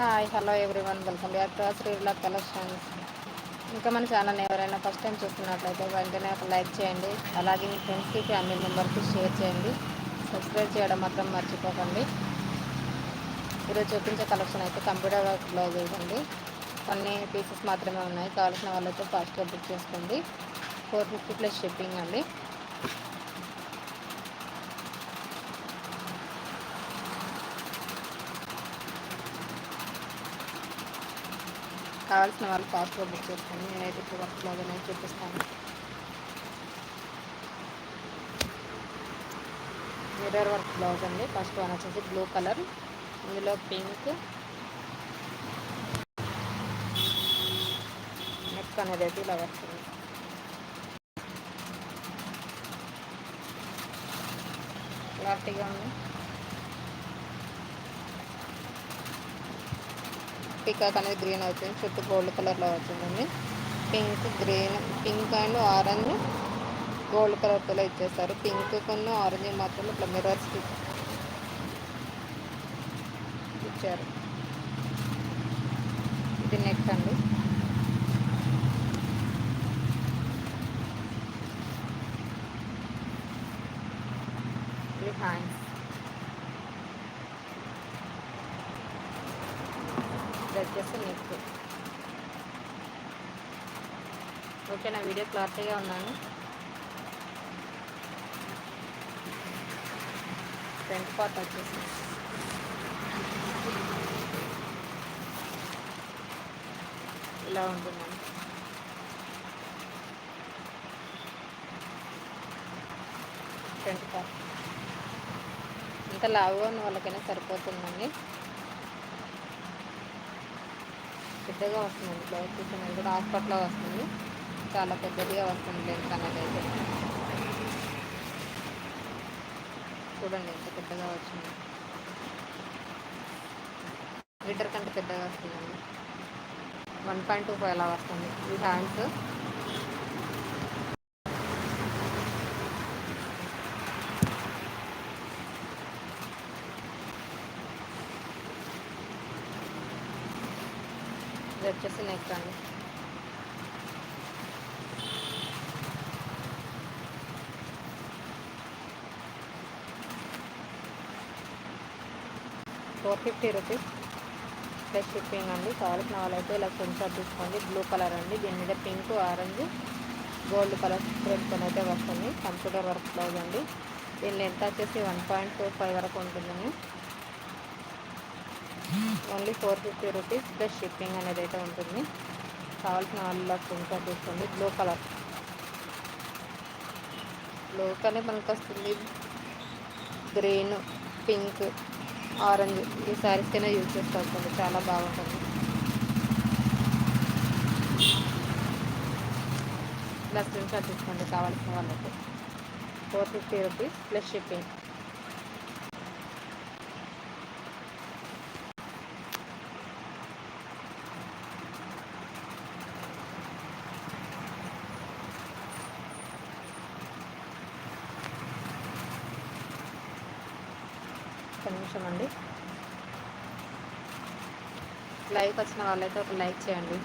Hi hello everyone welcome back to Sreela collections ఇంకా మన channel ఎవరైనా ఫస్ట్ టైం చూస్తున్నట్లయితే వెంటనే ఒక లైక్ చేయండి. అలాగే మీ ఫ్రెండ్స్కి ఫ్యామిలీ మెంబర్కి షేర్ చేయండి. సబ్స్క్రైబ్ చేయడం మాత్రం మర్చిపోకండి. ఈరోజు చూపించే కలెక్షన్ అయితే కంప్యూటర్ వర్క్ బ్లౌజ్ ఇవ్వండి. కొన్ని పీసెస్ మాత్రమే ఉన్నాయి. కావాల్సిన వాళ్ళైతే ఫాస్ట్గా బుక్ చేసుకోండి. ఫోర్ ఫిఫ్టీ ప్లస్ షిప్పింగ్ అండి. కావాల్సిన వాళ్ళు ఫాస్ట్గా బుక్ చేసుకోండి నేనైతే ఇప్పుడు వర్క్లో అనేది చూపిస్తాను మిర్రర్ వర్క్ బ్లౌజ్ అండి. ఫస్ట్ వన్ వచ్చేసి బ్లూ కలర్ ఇందులో పింక్ నెక్ అనేది అయితే ఇలా వస్తుంది. క్లారిటీగా ఉంది. పికాక్ అనేది గ్రీన్ అవుతుంది. చుట్టూ గోల్డ్ కలర్లో వచ్చిందండి pink green pink and orange gold కలర్తో ఇచ్చేస్తారు. పింక్ కొన్ని ఆరెంజ్ మాత్రం ఇట్లా మిర్రర్స్ ఇచ్చారు. ఇది నెక్ అండి ఇది హ్యాండ్స్ వచ్చేసి నెక్ ఓకే నా వీడియో క్లారిటీగా ఉన్నాను. ఫ్రంట్ పార్ట్ వచ్చేసి ఇలా ఉంటుందండి ఫ్రంట్ పార్ట్. ఇంకా లావుగా ఉన్న వాళ్ళకైనా సరిపోతుందండి. పెద్దగా వస్తుంది. బ్లౌజ్ పీస్ కూడా హాస్పిటల్లో వస్తుంది. చాలా పెద్దదిగా వస్తుంది లెంత్ అనేది అయితే చూడండి ఎంత పెద్దగా వచ్చింది. మీటర్ కంటే పెద్దగా వస్తుందండి. వన్ పాయింట్ టూ ఫైవ్ అలా వస్తుంది ఈ హ్యాండ్స్. వచ్చేసి నెక్స్ట్ అండి. Four fifty rupees plus shipping అండి. కావాల్సిన వాళ్ళైతే ఇలా కొంచెం తీసుకోండి. బ్లూ కలర్ అండి. దీని మీద పింక్ ఆరెంజ్ గోల్డ్ కలర్ థ్రెడ్తో అయితే వస్తుంది. కంప్యూటర్ వర్క్ బ్లౌజ్ అండి. దీని లెంత్ వచ్చేసి వన్ పాయింట్ ఫోర్ ఫైవ్ వరకు ఉంటుందండి. Only four fifty rupees plus shipping అనేది అయితే ఉంటుంది. కావాల్సిన వాళ్ళ ఇంకా తీసుకోండి. Blue colour. బ్లూ కలర్ మనకు వస్తుంది. గ్రీన్ పింక్ ఆరెంజ్ ఈ శారీస్ కైనా యూజ్ చేసుకోవచ్చు చాలా బాగుంటుంది. ఇలా స్క్రీన్ షాట్ తీసుకోండి కావాల్సిన వాళ్ళకి. Four fifty rupees plus shipping. ఒక్క నిమిషం అండి. లైక్ వచ్చిన వాళ్ళైతే ఒక లైక్ చేయండి.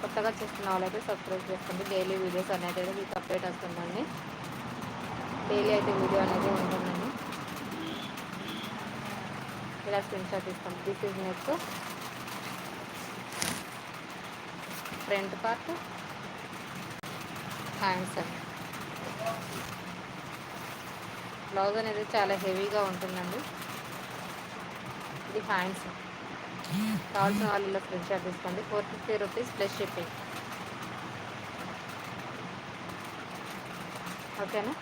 కొత్తగా చూస్తున్న వాళ్ళైతే సబ్స్క్రైబ్ చేసుకోండి. డైలీ వీడియోస్ అనేది అయితే మీకు అప్డేట్ వస్తుందండి. డైలీ అయితే వీడియో అనేది ఉంటుందండి. ఇలా స్క్రీన్ షాట్ ఇస్తాం this is next front part hands అండి బ్లౌజ్ అనేది చాలా హెవీగా ఉంటుందండి. ఇది హ్యాండ్స్. కావాల్సిన వాళ్ళు ఇలా స్క్రీన్ షాట్ తీసుకోండి. Four fifty rupees plus shipping. ఓకేనా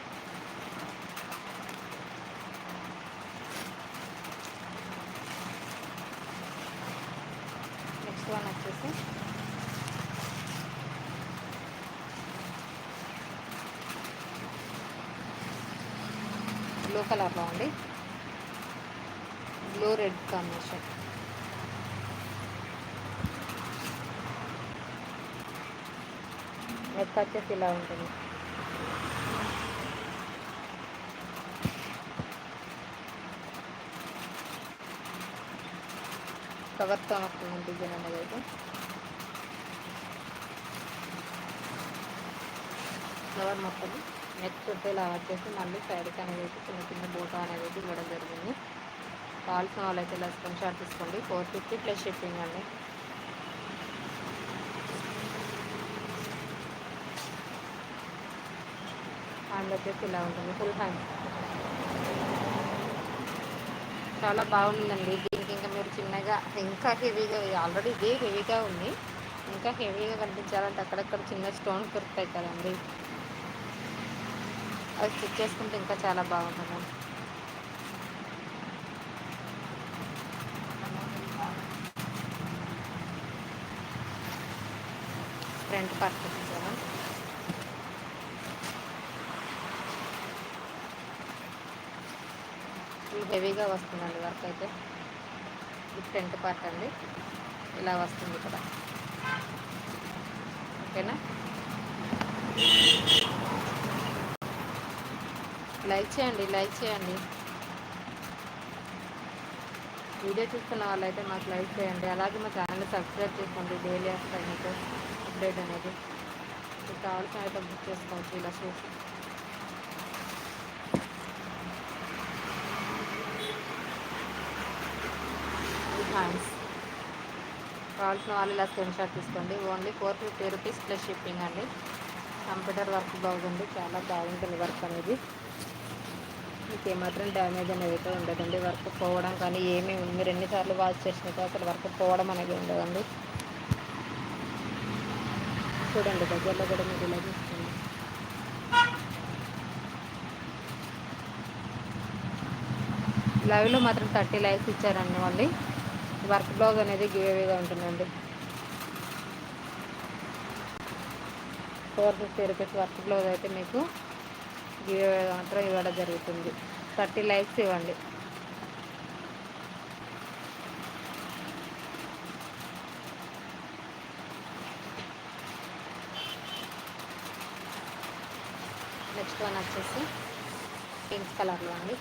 నెక్స్ట్ వన్ వచ్చేసి బ్లూ కలర్లో అండి. బ్లూ రెడ్ కాంబినేషన్ నెక్ వచ్చేసి ఇలా ఉంటుంది. కవర్తో వస్తుంది డిజైన్ అనేది అయితే. ఫ్లవర్ మొత్తం. నెక్ చుట్టూ ఇలా వచ్చేసి మళ్ళీ సైడ్కి అనేది చిన్న చిన్న బోటా అనేది ఇవ్వడం జరిగింది. కావాల్సిన వాళ్ళైతే ఇలా స్క్రీన్ షాట్ తీసుకోండి. ఫోర్ ఫిఫ్టీ ప్లస్ షిప్పింగ్ అండి. హ్యాండ్ వచ్చేసి ఇలా ఉంటుంది. ఫుల్ హ్యాండ్ చాలా బాగుందండి. దీనికి ఇంకా మీరు చిన్నగా ఇంకా హెవీగా ఆల్రెడీ ఇదే హెవీగా ఉంది. ఇంకా హెవీగా కనిపించాలంటే అక్కడక్కడ చిన్న స్టోన్స్ దొరుకుతాయి కదండి అది స్టిచ్ చేసుకుంటే ఇంకా చాలా బాగుంటుంది ఫ్రంట్ పార్ట్ ఫుల్ హెవీగా వస్తుందండి వర్క్ అయితే. ఇది ఫ్రంట్ పార్ట్ అండి. ఇలా వస్తుంది ఇక్కడ. ఓకేనా? లైక్ చేయండి లైక్ చేయండి. వీడియో చూస్తున్న వాళ్ళైతే మాకు లైక్ చేయండి. అలాగే మా ఛానల్ సబ్స్క్రైబ్ చేసుకోండి డైలీ వస్తాయి మీకు అప్డేట్ అనేది. మీకు కావాల్సిన అయితే బుక్ చేసుకోవచ్చు ఇలా చూసి. థ్యాంక్స్ కావాల్సిన వాళ్ళు ఇలా స్క్రీన్ షాట్ తీసుకోండి. Only four fifty rupees plus shipping అండి. కంప్యూటర్ వర్క్ బాగుంది. చాలా బాగుంటుంది వర్క్ అనేది. మీకు ఏమాత్రం డ్యామేజ్ అనేది అయితే ఉండదండి. వర్క్ పోవడం కానీ ఏమీ మీరు ఎన్నిసార్లు వాష్ చేసినా అసలు వర్క్ పోవడం అనేది ఉండదండి. చూడండి దగ్గరలో కూడా మీరు ఇలా చూస్తుంది లైవ్లో మాత్రం థర్టీ లైక్స్ ఇచ్చారండి మళ్ళీ. వర్క్ బ్లాగ్ అనేది గివేగా ఉంటుందండి. Four fifty rupees work blouse అయితే మీకు గివ్ మాత్రం ఇవ్వడం జరుగుతుంది. థర్టీ లైక్స్ ఇవ్వండి. నెక్స్ట్ వన్ వచ్చేసి పింక్ కలర్లో అండి.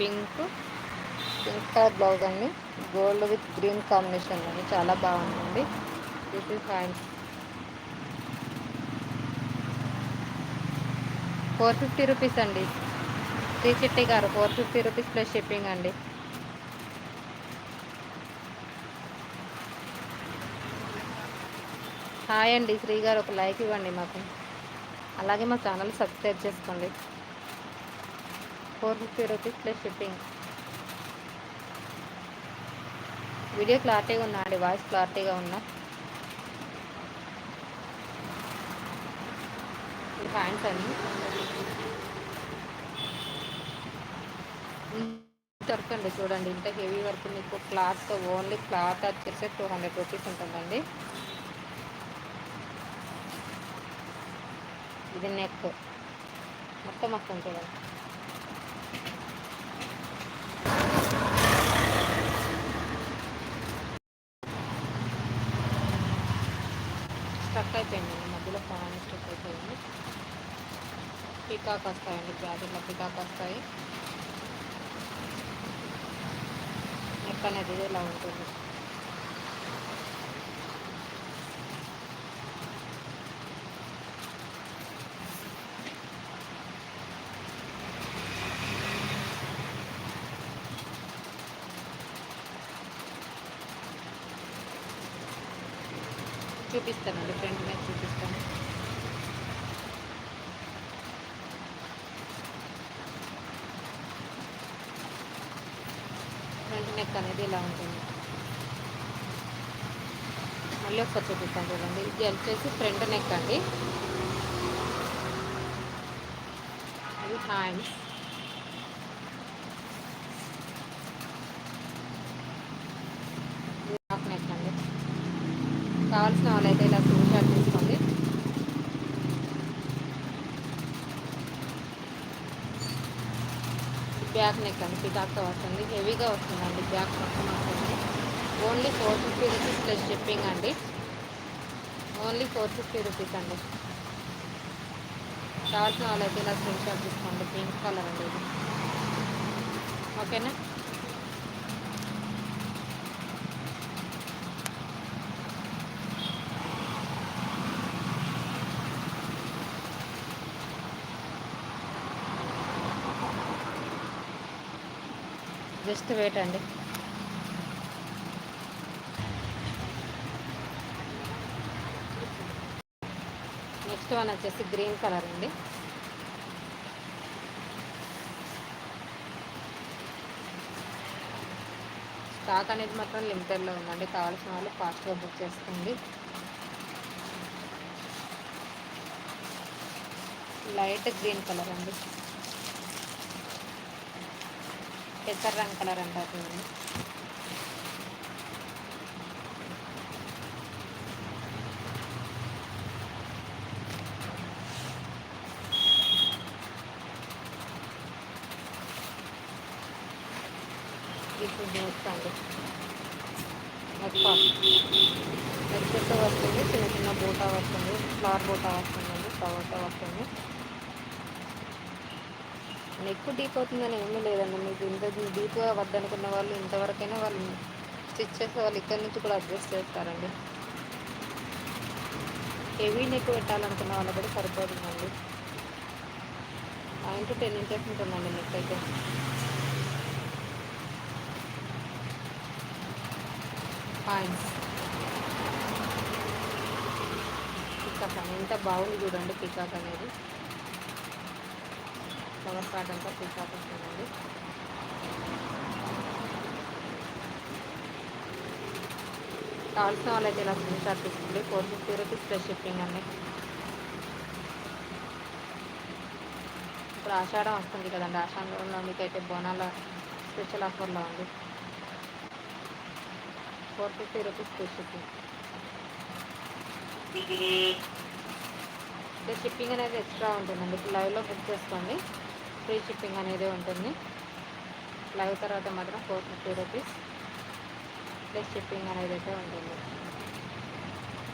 పింక్. పింక్ కలర్ బ్లౌజ్ అండి. గోల్డ్ విత్ గ్రీన్ కాంబినేషన్ అండి. చాలా బాగుందండి. This is hands four fifty rupees అండి. Sri Chitti garu four fifty rupees plus shipping అండి. హాయ్ అండి. శ్రీ గారు ఒక లైక్ ఇవ్వండి మాకు. అలాగే మా ఛానల్ సబ్స్క్రైబ్ చేసుకోండి. Four fifty rupees plus shipping. Video క్లారిటీగా ఉన్నా అండి? వాయిస్ క్లారిటీగా ఉన్నా ప్యాంట్స్ అండి. వర్క్ అండి చూడండి. ఇంత హెవీ వర్క్ మీకు క్లాత్ ఓన్లీ క్లాత్ వచ్చేసి టూ హండ్రెడ్ రూపీస్ ఉంటుందండి. ఇది నెక్. మొత్తం వస్తుంది చూడండి. పికాక్ వస్తాయండి బ్యాటరీలో పికాక్ వస్తాయి. నెక్ అనేది ఇలా ఉంటుంది. చూపిస్తానండి ఫ్రెండ్ మీద చూపిస్తాను ఫ్రంట్ నెక్ అనేది ఇలా ఉంటుంది. మళ్ళీ ఒకసారి చూపిస్తాను చూడండి. ఇది వచ్చేసి ఫ్రంట్ నెక్ అండి. అది హ్యాండ్స్ కావాల్సిన వాళ్ళైతే ఇలా స్క్రీన్ షాట్ తీసుకోండి బ్యాక్ నెక్ అండి పికాక్తో వస్తుంది హెవీగా వస్తుందండి బ్యాక్ మొత్తం వస్తుంది only four fifty rupees plus shipping అండి. ఓన్లీ ఫోర్ ఫిఫ్టీ రూపీస్ అండి. కావాల్సిన వాళ్ళైతే ఇలా స్క్రీన్ షాట్ తీసుకోండి. పింక్ కలర్ అండి ఇది. ఓకేనా? జస్ట్ వెయిట్ అండి. నెక్స్ట్ వన్ వచ్చేసి గ్రీన్ కలర్ అండి. స్టాక్ అనేది మాత్రం లిమిటెడ్లో ఉందండి. కావాల్సిన వాళ్ళు ఫాస్ట్గా బుక్ చేసుకోండి. లైట్ గ్రీన్ కలర్ అండి. పెసర్ రంగు కలర్ అంటారు ఇప్పుడు చూస్తాండి మొత్తం నెక్స్ట్ వస్తుంది చిన్న చిన్న బూటా వస్తుంది ఫ్లవర్ బూటా వస్తుంది ఫ్లవర్తో వస్తుంది. ఎక్కువ డీప్ అవుతుందని ఏమీ లేదండి. మీకు ఇంత డీప్గా వద్దనుకున్న వాళ్ళు ఇంతవరకైనా వాళ్ళు స్టిచ్ చేసే వాళ్ళు ఇక్కడి నుంచి కూడా అడ్జస్ట్ చేస్తారండి. హెవీ నెక్ పెట్టాలనుకున్న వాళ్ళు కూడా సరిపోతుందండి. నైన్ టు టెన్ ఇంచెస్ ఉంటుందండి నెక్ అయితే. పాయింట్స్ పికాక్ అని. ఎంత బాగుంది చూడండి పికాక్ అనేది. కవర్ కార్డ్ అంతా పికాక్ వస్తుందండి కావాల్సిన వాళ్ళైతే ఇలా స్క్రీన్ షాట్ తీసుకోండి four fifty rupees plus shipping అండి ఇప్పుడు ఆషాఢం వస్తుంది కదండి ఆషాఢంలో మీకైతే బోనాల స్పెషల్ ఆఫర్లో ఉంది four fifty rupees plus shipping shipping అనేది ఎక్స్ట్రా ఉంటుందండి ఇప్పుడు లైవ్లో బుక్ చేసుకోండి ఫ్రీ షిప్పింగ్ అనేది ఉంటుంది. లైవ్ తర్వాత మాత్రం four fifty rupees plus shipping అనేది అయితే ఉంటుంది.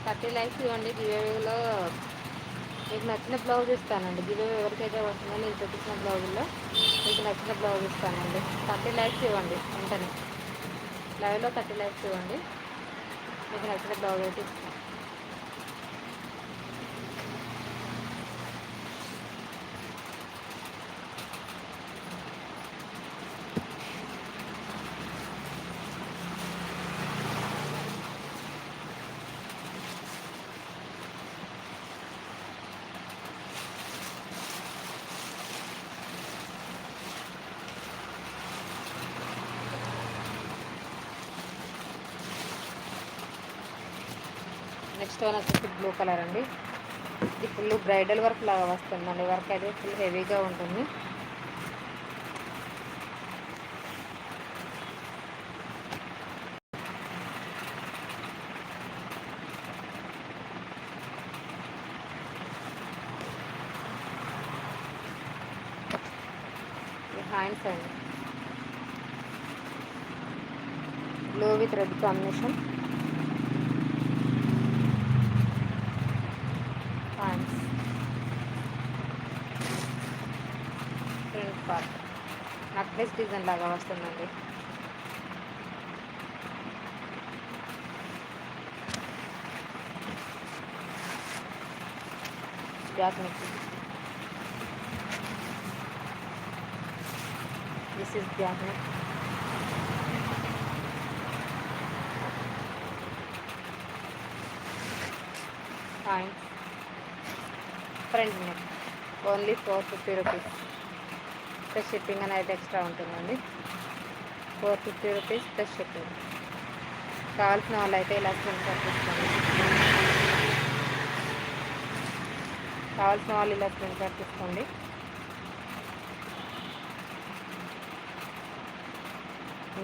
థర్టీ లైక్స్ ఇవ్వండి గివేవేలో మీకు నచ్చిన బ్లౌజ్ ఇస్తానండి. గివే ఎవరికైతే వస్తుందో నేను చూపించిన బ్లౌజుల్లో మీకు నచ్చిన బ్లౌజ్ ఇస్తానండి. థర్టీ లైక్స్ ఇవ్వండి వెంటనే. లైవ్లో థర్టీ లైక్స్ ఇవ్వండి మీకు నచ్చిన బ్లౌజ్ అయితే నెక్స్ట్ వన్ వచ్చేసి బ్లూ కలర్ అండి. ఇది ఫుల్ బ్రైడల్ వర్క్ లాగా వస్తుందండి. వర్క్ అయితే ఫుల్ హెవీగా ఉంటుంది. హ్యాండ్స్ అండి. Blue with red combination part necklace design లాగా వస్తుందండి back neck this is back neck points front neck only four fifty rupees. Plus shipping అనేది ఎక్స్ట్రా ఉంటుందండి. Four fifty rupees plus shipping. కావాల్సిన వాళ్ళు అయితే ఇలా స్క్రీన్ షాట్ తీసుకోండి కావాల్సిన వాళ్ళు ఇలా స్క్రీన్ షాట్ తీసుకోండి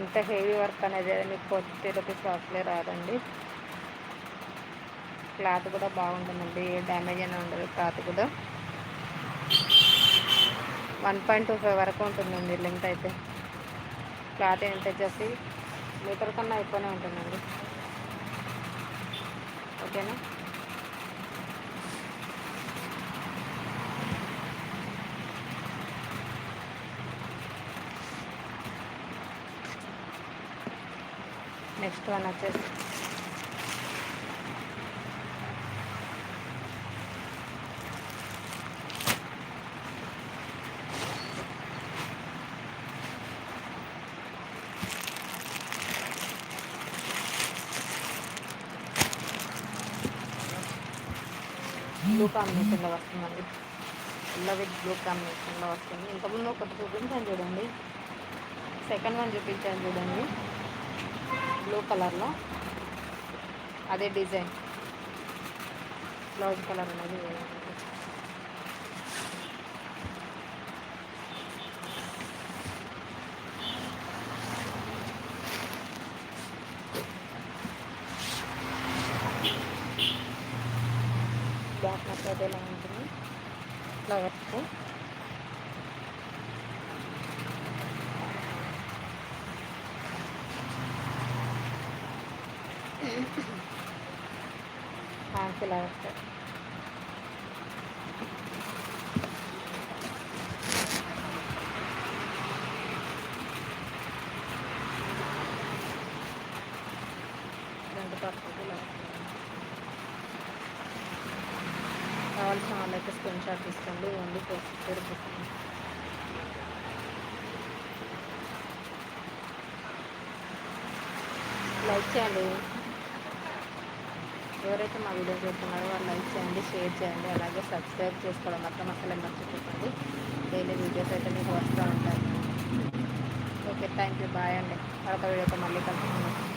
ఇంత హెవీ వర్క్ అనేది మీకు ఫోర్ ఫిఫ్టీ రూపీస్ అసలే రాదండి. క్లాత్ కూడా బాగుంటుందండి. ఏ డ్యామేజ్ అయినా ఉండదు క్లాత్ కూడా. వన్ పాయింట్ టూ ఫైవ్ వరకు ఉంటుందండి లెంత్ అయితే. క్లాత్ ఎంత వచ్చేసి మీటర్ కన్నా ఎక్కువనే ఉంటుందండి. ఓకేనా? నెక్స్ట్ వన్ వచ్చేసి బ్లూ కాంబినేషన్లో వస్తుందండి. ఎల్లో విత్ బ్లూ కాంబినేషన్లో వస్తుంది. ఇంతకుముందు ఒకటి చూపించాను చూడండి. సెకండ్ వన్ చూపించాను చూడండి. బ్లూ కలర్లో అదే డిజైన్ బ్లౌజ్ కలర్ అనేది వేయాలి అయితే ఇలా ఉంటుంది ఫ్లవర్స్ హ్యాండ్స్ ఇలా వస్తాయి రెండు పర్సెంట్ ఇలా వస్తాయి కావాల్సిన వాళ్ళైతే స్క్రీన్ షాట్ తీసుకోండి only four fifty rupees like చేయండి. ఎవరైతే మా వీడియో చూస్తున్నారో వాళ్ళు లైక్ చేయండి షేర్ చేయండి అలాగే సబ్స్క్రైబ్ చేసుకోవడం మాత్రం అసలు మర్చిపోకండి. డైలీ వీడియోస్ అయితే మీకు వస్తూ ఉంటాయి. ఓకే థ్యాంక్ యూ బాయ్ అండి. మరొక వీడియోతో మళ్ళీ కలుసుకుందాం.